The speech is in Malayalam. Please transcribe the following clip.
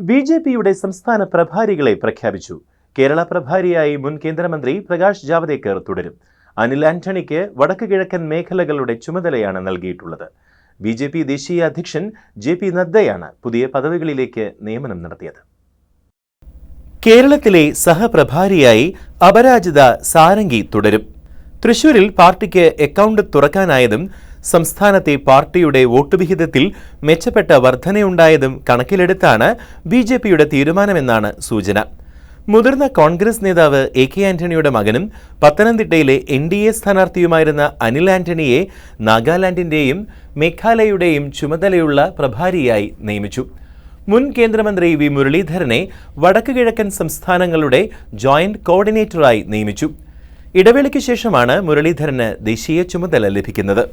ബി ജെ പിയുടെ സംസ്ഥാന പ്രഭാരികളെ പ്രഖ്യാപിച്ചു. കേരള പ്രഭാരിയായി മുൻ കേന്ദ്രമന്ത്രി പ്രകാശ് ജാവദേക്കർ തുടരും. അനിൽ ആന്റണിക്ക് വടക്ക് കിഴക്കൻ മേഖലകളുടെ ചുമതലയാണ് നൽകിയിട്ടുള്ളത്. ബി ജെ പി ദേശീയ അധ്യക്ഷൻ ജെ പി നദ്ദയാണ് പുതിയ പദവികളിലേക്ക് നിയമനം നടത്തിയത്. കേരളത്തിലെ സഹപ്രഭാരിയായി അപരാജിത സാരംഗി തുടരും. തൃശൂരിൽ പാർട്ടിക്ക് അക്കൗണ്ട് തുറക്കാനായതും സംസ്ഥാനത്തെ പാർട്ടിയുടെ വോട്ട് വിഹിതത്തിൽ മെച്ചപ്പെട്ട വർധനയുണ്ടായതും കണക്കിലെടുത്താണ് ബി ജെ പിയുടെ തീരുമാനമെന്നാണ് സൂചന. മുതിർന്ന കോൺഗ്രസ് നേതാവ് എ കെ ആന്റണിയുടെ മകനും പത്തനംതിട്ടയിലെ എൻ ഡി എ സ്ഥാനാർത്ഥിയുമായിരുന്ന അനിൽ ആന്റണിയെ നാഗാലാൻഡിന്റെയും മേഘാലയയുടെയും ചുമതലയുള്ള പ്രഭാരിയായി നിയമിച്ചു. മുൻ കേന്ദ്രമന്ത്രി വി മുരളീധരനെ വടക്കു കിഴക്കൻ സംസ്ഥാനങ്ങളുടെ ജോയിന്റ് കോർഡിനേറ്ററായി നിയമിച്ചു. ഇടവേളയ്ക്ക് ശേഷമാണ് മുരളീധരന് ദേശീയ ചുമതല ലഭിക്കുന്നത്.